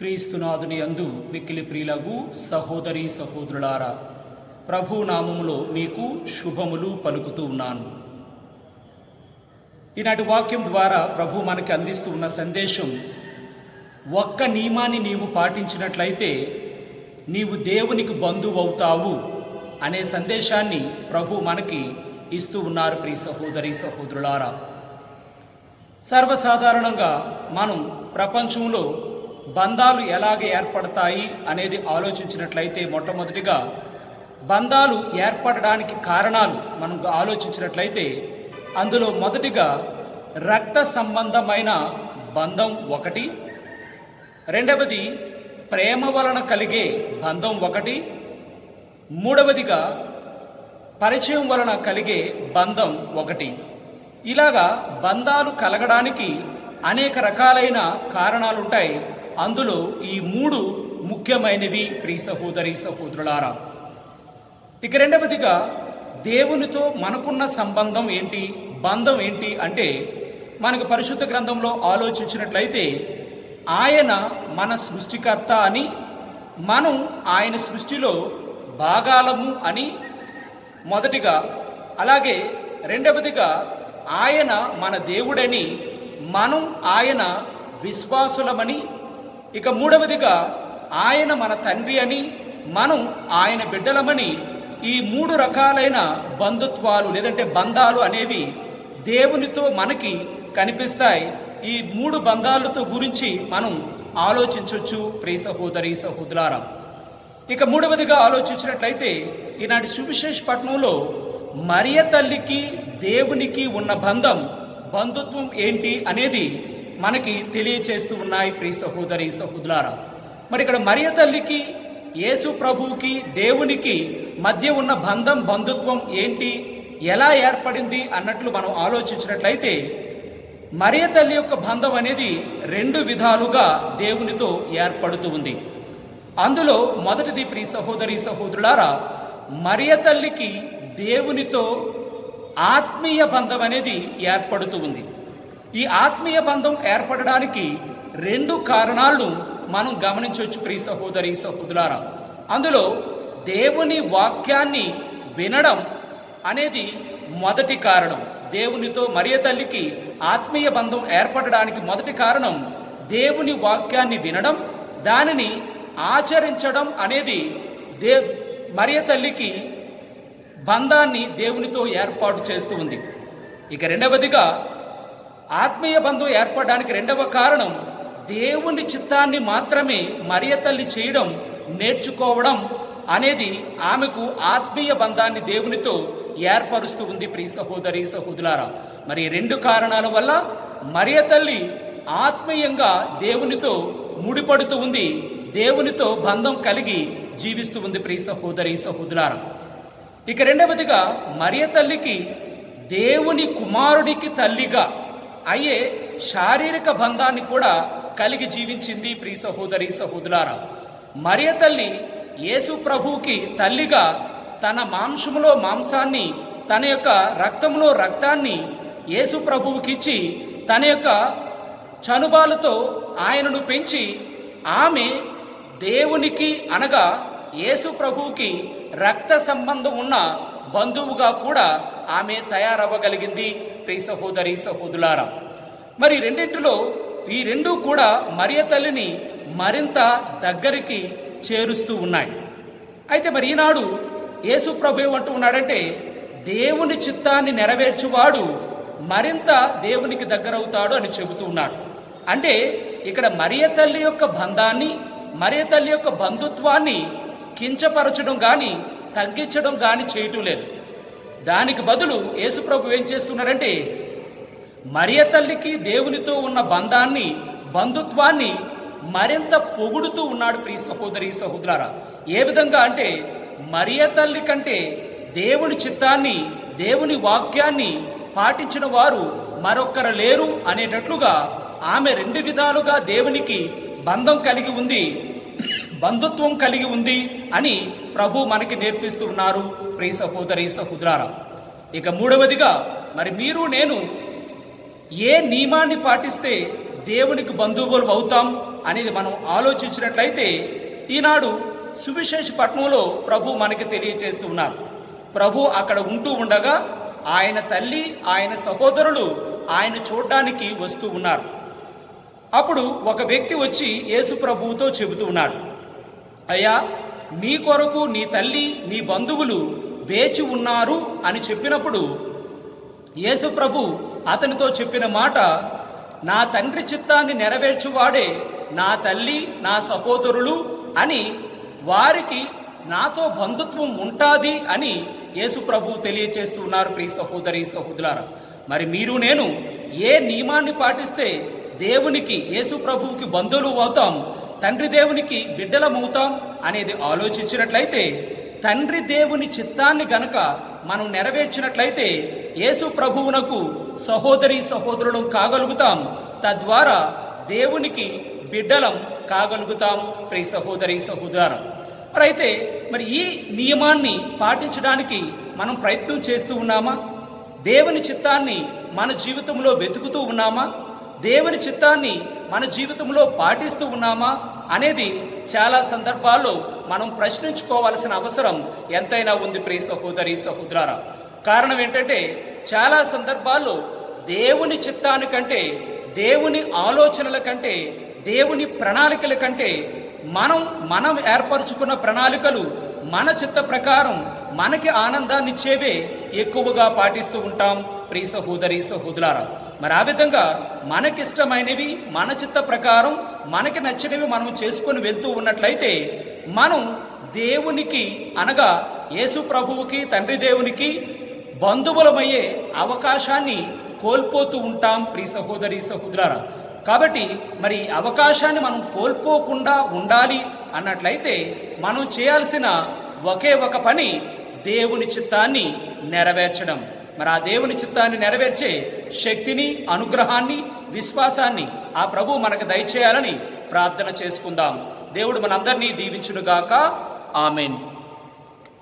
క్రీస్తునాథుని అందు మిక్కిలి ప్రియులగు సహోదరి సహోదరులారా ప్రభు నామములో మీకు శుభములు పలుకుతూ ఉన్నాను. ఈనాటి వాక్యం ద్వారా ప్రభు మనకి అందిస్తూ ఉన్న సందేశం ఒక్క నియమాన్ని నీవు పాటించినట్లయితే నీవు దేవునికి బంధువు అవుతావు అనే సందేశాన్ని ప్రభు మనకి ఇస్తూ ఉన్నారు ప్రియ సహోదరి సహోదరులారా. సర్వసాధారణంగా మనం ప్రపంచంలో బంధాలు ఎలాగ ఏర్పడతాయి అనేది ఆలోచించినట్లయితే మొట్టమొదటిగా బంధాలు ఏర్పడడానికి కారణాలు మనం ఆలోచించినట్లయితే అందులో మొదటిగా రక్త సంబంధమైన బంధం ఒకటి రెండవది ప్రేమ వలన కలిగే బంధం ఒకటి మూడవదిగా పరిచయం వలన కలిగే బంధం ఒకటి. ఇలాగా బంధాలు కలగడానికి అనేక రకాలైన కారణాలుంటాయి. అందులో ఈ మూడు ముఖ్యమైనవి ప్రియ సహోదరి సహోదరులారా. ఇక రెండవదిగా దేవునితో మనకున్న సంబంధం ఏంటి? బంధం ఏంటి అంటే మనకు పరిశుద్ధ గ్రంథంలో ఆలోచించినట్లయితే ఆయన మన సృష్టికర్త అని మనం ఆయన సృష్టిలో భాగాలము అని మొదటిగా అలాగే రెండవదిగా ఆయన మన దేవుడని మనం ఆయన విశ్వాసులమని ఇక మూడవదిగా ఆయన మన తండ్రి అని మనం ఆయన బిడ్డలమని ఈ మూడు రకాలైన బంధుత్వాలు లేదంటే బంధాలు అనేవి దేవునితో మనకి కనిపిస్తాయి. ఈ మూడు బంధాలతో గురించి మనం ఆలోచించవచ్చు ప్రియ సహోదరి సహోదరారా ఇక మూడవదిగా ఆలోచించినట్లయితే ఈనాటి సువిశేషపట్నంలో మరియ తల్లికి దేవునికి ఉన్న బంధం బంధుత్వం ఏంటి అనేది మనకి తెలియచేస్తూ ఉన్నాయి. ప్రియ సహోదరి సహోదరారా మరి ఇక్కడ మరియ తల్లికి యేసు ప్రభువుకి దేవునికి మధ్య ఉన్న బంధం బంధుత్వం ఏంటి? ఎలా ఏర్పడింది అన్నట్లు మనం ఆలోచించినట్లయితే మరియ తల్లి యొక్క బంధం అనేది రెండు విధాలుగా దేవునితో ఏర్పడుతూ ఉంది. అందులో మొదటిది ప్రి సహోదరి సహోదరులారా మరియ తల్లికి దేవునితో ఆత్మీయ బంధం అనేది ఏర్పడుతూ ఉంది. ఈ ఆత్మీయ బంధం ఏర్పడడానికి రెండు కారణాలను మనం గమనించవచ్చు ప్రి సహోదరి సహోదరులారా. అందులో దేవుని వాక్యాన్ని వినడం అనేది మొదటి కారణం. దేవునితో మరియ తల్లికి ఆత్మీయ బంధం ఏర్పడడానికి మొదటి కారణం దేవుని వాక్యాన్ని వినడం దానిని ఆచరించడం అనేది దే మరియ తల్లికి బంధాన్ని దేవునితో ఏర్పాటు చేస్తూ ఉంది. ఇక రెండవదిగా ఆత్మీయ బంధం ఏర్పడడానికి రెండవ కారణం దేవుని చిత్తాన్ని మాత్రమే మరియ తల్లి చేయడం నేర్చుకోవడం అనేది ఆమెకు ఆత్మీయ బంధాన్ని దేవునితో ఏర్పరుస్తూ ఉంది ప్రియ సహోదరి సహోదరులారా. మరి రెండు కారణాల వల్ల మరియ తల్లి ఆత్మీయంగా దేవునితో ముడిపడుతూ ఉంది దేవునితో బంధం కలిగి జీవిస్తూ ఉంది ప్రియ సహోదరి సహోదరులారా. ఇక రెండవదిగా మరియ తల్లికి దేవుని కుమారుడికి తల్లిగా అయ్యే శారీరక బంధాన్ని కూడా కలిగి జీవించింది ప్రియ సహోదరి సహోదరులారా. మరియ తల్లి యేసు ప్రభువుకి తల్లిగా తన మాంసములో మాంసాన్ని తన యొక్క రక్తంలో రక్తాన్ని యేసు ప్రభువుకిచ్చి తన యొక్క చనుబాలతో ఆయనను పెంచి ఆమె దేవునికి అనగా యేసు ప్రభువుకి రక్త సంబంధం ఉన్న బంధువుగా కూడా ఆమె తయారవ్వగలిగింది. ప్రియ సహోదరి సహోదరులారా మరి రెండింటిలో ఈ రెండు కూడా మరియ తల్లిని మరింత దగ్గరికి చేరుస్తూ ఉన్నాయి. అయితే మరి ఈనాడు యేసు ప్రభు ఏమంటూ ఉన్నాడంటే దేవుని చిత్తాన్ని నెరవేర్చువాడు మరింత దేవునికి దగ్గరవుతాడు అని చెబుతూ ఉన్నాడు. అంటే ఇక్కడ మరియ తల్లి యొక్క బంధాన్ని మరియ తల్లి యొక్క బంధుత్వాన్ని కించపరచడం కానీ తగ్గించడం కానీ చేయటం లేదు. దానికి బదులు యేసుప్రభు ఏం చేస్తున్నాడంటే మరియ తల్లికి దేవునితో ఉన్న బంధాన్ని బంధుత్వాన్ని మరింత పొగుడుతూ ఉన్నాడు ప్రియ సహోదరి సహోదరారా. ఏ విధంగా అంటే మరియ తల్లి కంటే దేవుని చిత్తాన్ని దేవుని వాక్యాన్ని పాటించిన వారు మరొక్కరు లేరు అనేటట్లుగా ఆమె రెండు విధాలుగా దేవునికి బంధం కలిగి ఉంది బంధుత్వం కలిగి ఉంది అని ప్రభు మనకి నేర్పిస్తున్నారు ప్రియ సహోదరి సహోదరారా. ఇక మూడవదిగా మరి మీరు నేను ఏ నియమాన్ని పాటిస్తే దేవునికి బంధువులు అవుతాం అనేది మనం ఆలోచించినట్లయితే ఈనాడు సువిశేష పట్నంలో ప్రభు మనకి తెలియచేస్తూ ఉన్నారు. ప్రభు అక్కడ ఉంటూ ఉండగా ఆయన తల్లి ఆయన సహోదరులు ఆయన చూడడానికి వస్తూ ఉన్నారు. అప్పుడు ఒక వ్యక్తి వచ్చి యేసు ప్రభువుతో చెబుతూ ఉన్నాడు. అయ్యా నీ కొరకు నీ తల్లి నీ బంధువులు వేచి ఉన్నారు అని చెప్పినప్పుడు యేసు ప్రభు అతనితో చెప్పిన మాట నా తండ్రి చిత్తాన్ని నెరవేర్చువాడే నా తల్లి నా సహోదరులు అని వారికి నాతో బంధుత్వం ఉంటాది అని యేసు ప్రభు తెలియచేస్తూ ప్రియ సహోదరి సహోదరులారా మరి మీరు నేను ఏ నియమాన్ని పాటిస్తే దేవునికి యేసు ప్రభువుకి బంధువులు అవుతాం తండ్రి దేవునికి బిడ్డలమవుతాం అనేది ఆలోచించినట్లయితే తండ్రి దేవుని చిత్తాన్ని గనక మనం నెరవేర్చినట్లయితే యేసు ప్రభువునకు సహోదరి సహోదరులం కాగలుగుతాం. తద్వారా దేవునికి బిడ్డలం కాగలుగుతాం. ప్రియ సహోదరి సహోదర మరి అయితే మరి ఈ నియమాన్ని పాటించడానికి మనం ప్రయత్నం చేస్తూ ఉన్నామా? దేవుని చిత్తాన్ని మన జీవితంలో వెతుకుతూ ఉన్నామా? దేవుని చిత్తాన్ని మన జీవితంలో పాటిస్తూ ఉన్నామా? అనేది చాలా సందర్భాల్లో మనం ప్రశ్నించుకోవాల్సిన అవసరం ఎంతైనా ఉంది ప్రియ సహోదరి సహోదరారా. కారణం ఏంటంటే చాలా సందర్భాల్లో దేవుని చిత్తానికంటే దేవుని ఆలోచనల కంటే దేవుని ప్రణాళికల కంటే మనం మనం ఏర్పరచుకున్న ప్రణాళికలు మన చిత్త ప్రకారం మనకి ఆనందాన్నిచ్చేవే ఎక్కువగా పాటిస్తూ ఉంటాం ప్రియ సహోదరి సహోదరారా. మరి ఆ విధంగా మనకిష్టమైనవి మన చిత్త ప్రకారం మనకి నచ్చినవి మనం చేసుకొని వెళ్తూ ఉన్నట్లయితే మనం దేవునికి అనగా యేసు ప్రభువుకి తండ్రి దేవునికి బంధువులమయ్యే అవకాశాన్ని కోల్పోతూ ఉంటాం ప్రీ సహోదరి సహోదరారా కాబట్టి మరి అవకాశాన్ని మనం కోల్పోకుండా ఉండాలి అన్నట్లయితే మనం చేయాల్సిన ఒకే ఒక పని దేవుని చిత్తాన్ని నెరవేర్చడం. మరి ఆ దేవుని చిత్తాన్ని నెరవేర్చే శక్తిని అనుగ్రహాన్ని విశ్వాసాన్ని ఆ ప్రభు మనకు దయచేయాలని ప్రార్థన చేసుకుందాం. దేవుడు మనందరినీ దీవించునుగాక. ఆమెన్.